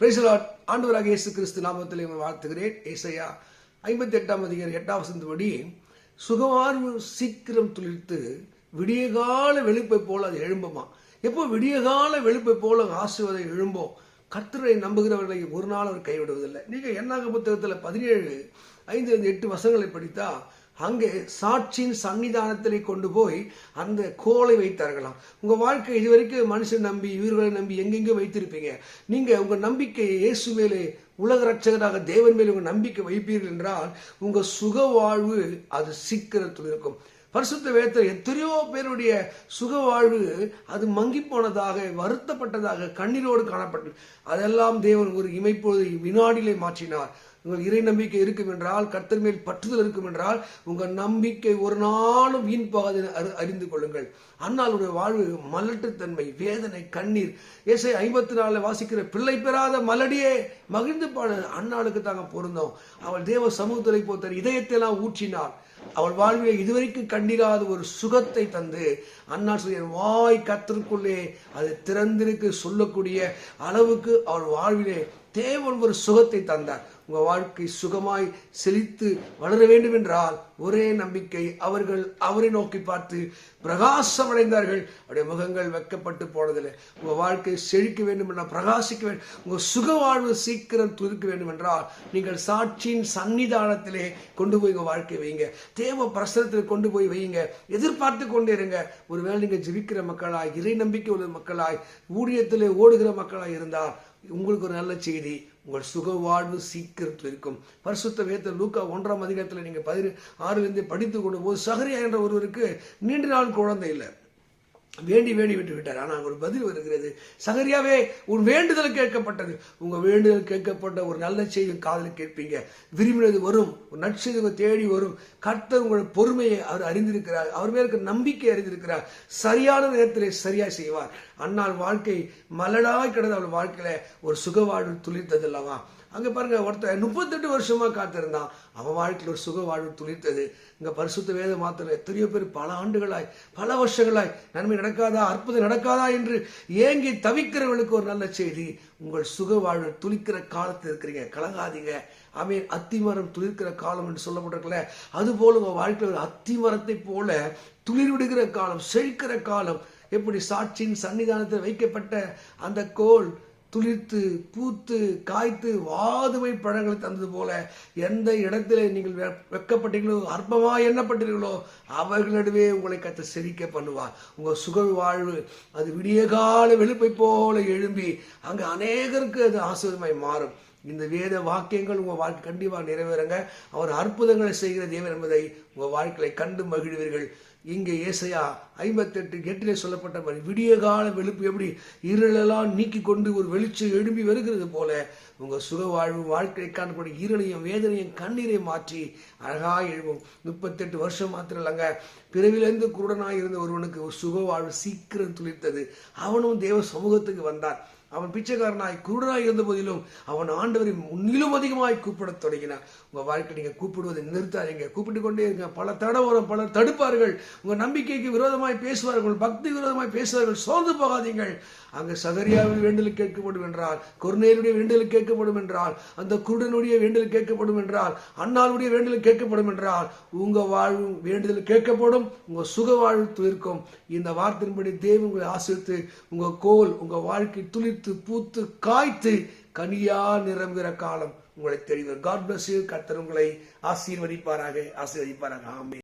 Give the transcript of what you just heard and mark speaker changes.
Speaker 1: பிரைசலாட் ஆண்டவராக இயேசு கிறிஸ்து நாமத்தில் வாழ்த்துகிறேன். ஏசையா ஐம்பத்தி எட்டாம் அதிகாரி எட்டாம் வசந்தபடி சுகவார்வு சீக்கிரம் துளிர்த்து விடியகால வெளுப்பை போல அது எழும்புமா? எப்போ விடியகால வெளுப்பை போல ஆசுவதை எழும்போ கர்த்தரை நம்புகிறவர்களை ஒரு நாள் அவர் கைவிடுவதில்லை. நீங்க என்னாக புத்தகத்தில் பதினேழு ஐந்து ஐந்து எட்டு வசங்களை படித்தா அங்கே சாட்சியின் சன்னிதானத்திலே கொண்டு போய் அந்த கோலை வைத்தார்களாம். உங்கள் வாழ்க்கை இதுவரைக்கும் மனுஷன் நம்பி உயிர்களை நம்பி எங்கெங்கே வைத்திருப்பீங்க. நீங்கள் உங்கள் நம்பிக்கையை இயேசு மேலே உலக ரட்சகராக தேவன் மேலே உங்கள் நம்பிக்கை வைப்பீர்கள் என்றால் உங்கள் சுக வாழ்வு அது சீக்கிரத்தில் இருக்கும். பரிசுத்த வேத்தர் எத்தனையோ பேருடைய சுக வாழ்வு அது மங்கி போனதாக வருத்தப்பட்டதாக கண்ணீரோடு காணப்பட்டது. அதெல்லாம் தேவன் ஒரு இமைப்பொழுது வினாடிலே மாற்றினார். உங்கள் இறை நம்பிக்கை இருக்கும் என்றால் கர்த்தர் மேல் பற்றுதல் இருக்கும் என்றால் உங்கள் நம்பிக்கை ஒரு நாளும் வீண் போகாது அறி- அறிந்து கொள்ளுங்கள். அண்ணாளுடைய வாழ்வு மலட்டுத்தன்மை வேதனை கண்ணீர். ஏசை ஐம்பத்தி நாலுல வாசிக்கிற பிள்ளை பெறாத மலடியே! மகிழ்ந்து பாடு. அண்ணாளுக்கு தாங்க பொருந்தோம். அவள் தேவ சமூகத்தை போத்தர் இதயத்தை எல்லாம் ஊற்றினாள். அவள் வாழ்வில் இதுவரைக்கும் கண்டிராத ஒரு சுகத்தை தந்து அண்ணா வாய் கத்திற்குள்ளே அது திறந்திருக்கு சொல்லக்கூடிய அளவுக்கு அவள் வாழ்விலே தேவன் ஒரு சுகத்தை தந்தார். உங்க வாழ்க்கை சுகமாய் செழித்து வளர வேண்டும் என்றால் ஒரே நம்பிக்கை அவர்கள் அவரை நோக்கி பார்த்து பிரகாசம் அடைந்தார்கள் அவருடைய முகங்கள் வெக்கப்பட்டு போனதில்லை. உங்க வாழ்க்கை செழிக்க வேண்டும் என்றால் பிரகாசிக்க வேண்டும் உங்க சுக வாழ்வு சீக்கிரம் துதிக்க வேண்டும் என்றால் நீங்கள் சாட்சியின் சன்னிதானத்திலே கொண்டு போய் உங்கள் வாழ்க்கை வைங்க. தேவ பிரசனத்தில் கொண்டு போய் வையுங்க எதிர்பார்த்து கொண்டே இருங்க. ஒருவேளை நீங்கள் ஜெபிக்கிற மக்களாய் இறை நம்பிக்கை உள்ள மக்களாய் ஊழியத்திலே ஓடுகிற மக்களாய் இருந்தால் உங்களுக்கு ஒரு நல்ல செய்தி உங்கள் சுக வாழ்வு சீக்கிரத்தில் இருக்கும். பரிசுத்த வேத்த லூக்கா ஒன்றாம் அதிகாரத்தில் நீங்கள் பதினு ஆறுலேருந்து படித்து கொண்டு போது சஹரியா என்ற ஒருவருக்கு நீண்ட நாள் குழந்தை இல்லை. வேண்டி வேண்டி விட்டு விட்டார் ஆனால் ஒரு பதில் வருகிறது. சகரியாவே உன் வேண்டுதல் கேட்கப்பட்டது. உங்கள் வேண்டுதல் கேட்கப்பட்ட ஒரு நல்ல செய்தி காதல் கேட்பீங்க. விரும்பினது வரும். ஒரு நற்செய்தி தேடி வரும். கர்த்தர் உங்களோட பொறுமையை அவர் அறிந்திருக்கிறார். அவர் மேல் இருக்க நம்பிக்கை அறிந்திருக்கிறார். சரியான நேரத்தில் சரியாக செய்வார். அன்னால் வாழ்க்கை மலடாய் கிடந்த அவள் வாழ்க்கையில் ஒரு சுக வாழ்வு துளிர்த்தது அல்லவா? அங்கே பாருங்க ஒருத்தர் முப்பத்தெட்டு வருஷமா காத்திருந்தான். அவன் வாழ்க்கையில் ஒரு சுக வாழ்வு துளிர்த்தது. இங்கே பரிசுத்த வேத மாத்திரம் எத்தனையோ பேர் பல ஆண்டுகளாய் பல வருஷங்களாய் நன்மை நடக்காதா அற்புதம் நடக்காதா என்று ஏங்கி தவிக்கிறவர்களுக்கு ஒரு நல்ல செய்தி. உங்கள் சுக வாழ்வு துளிக்கிற காலத்தில் இருக்கிறீங்க. கலங்காதீங்க. அவன் அத்திமரம் துளிர்க்கிற காலம் என்று சொல்லப்பட்டிருக்கல. அதுபோல உங்கள் வாழ்க்கையில் ஒரு அத்திமரத்தை போல துளிர் விடுகிற காலம் செழிக்கிற காலம். எப்படி சாட்சியின் சன்னிதானத்தில் வைக்கப்பட்ட அந்த கோல் துளிர்த்து பூத்து காய்த்து வாதுமை பழங்களை தந்தது போல எந்த இடத்திலே நீங்கள் வெ- அற்பமாக எண்ணப்பட்டீர்களோ அவர்களிடவே உங்களை கத்த செழிக்க பண்ணுவார். உங்கள் சுக வாழ்வு அது விடியகால வெளுப்பை போல எழும்பி அங்கே அநேகருக்கு அது ஆசிரியமாய் மாறும். இந்த வேத வாக்கியங்கள் உங்கள் வாழ்க்கை கண்டிப்பாக நிறைவேறுங்க. அவர் அற்புதங்களை செய்கிற தேவன் என்பதை உங்கள் வாழ்க்கையை கண்டு மகிழ்வீர்கள். இங்கே ஏசையா ஐம்பத்தெட்டு எட்டிலே சொல்லப்பட்ட மாதிரி விடிய கால வெளுப்பு எப்படி இருளெல்லாம் நீக்கி கொண்டு ஒரு வெளிச்சம் எழும்பி வருகிறது போல உங்கள் சுக வாழ்வு வாழ்க்கை காணப்படும் இருளையும் வேதனையும் கண்ணீரை மாற்றி அழகாக எழுவும் முப்பத்தெட்டு வருஷம் மாத்திரம் இல்லைங்க. பிறவிலிருந்து குருடனாக இருந்த ஒருவனுக்கு ஒரு சுக வாழ்வு சீக்கிரம் துளிர்த்தது. அவனும் தேவ சமூகத்துக்கு வந்தான். அவன் பிச்சைக்காரனாய் குருடனாய் இருந்த போதிலும் அவன் ஆண்டவரை முன்னிலும் அதிகமாய் கூப்பிடத் தொடங்கினான். உங்க வாழ்க்கை நீங்க கூப்பிடுவதை நிறுத்தாதீங்க. கூப்பிட்டு கொண்டே இருங்க. பல தடை வரும் பலர் தடுப்பார்கள். உங்க நம்பிக்கைக்கு விரோதமாய் பேசுவார்கள் பக்தி விரோதமாய் பேசுவார்கள் சோர்ந்து போகாதீங்கள் அங்கு சகரியாவின் வேண்டல் கேட்கப்படும் என்றால் கொர்நேலுடைய வேண்டல் கேட்கப்படும் என்றால் அந்த குருடனுடைய வேண்டல் கேட்கப்படும் என்றால் அண்ணாளுடைய வேண்டல் கேட்கப்படும் என்றால் உங்க வாழ்வு வேண்டுதல் கேட்கப்படும் உங்க சுக வாழ்வு துளிர்க்கும் இந்த வார்த்தையின்படி தேவ உங்களை ஆசிரித்து உங்க கோல் உங்க வாழ்க்கை துளிர்த்து பூத்து காய்த்து கனியா நிரம்புகிற காலம் உங்களை தெரியும் காட் பிளஸ் கர்த்தர் உங்களை ஆசீர்வதிப்பாராக ஆசீர்வதிப்பாராக. ஆமே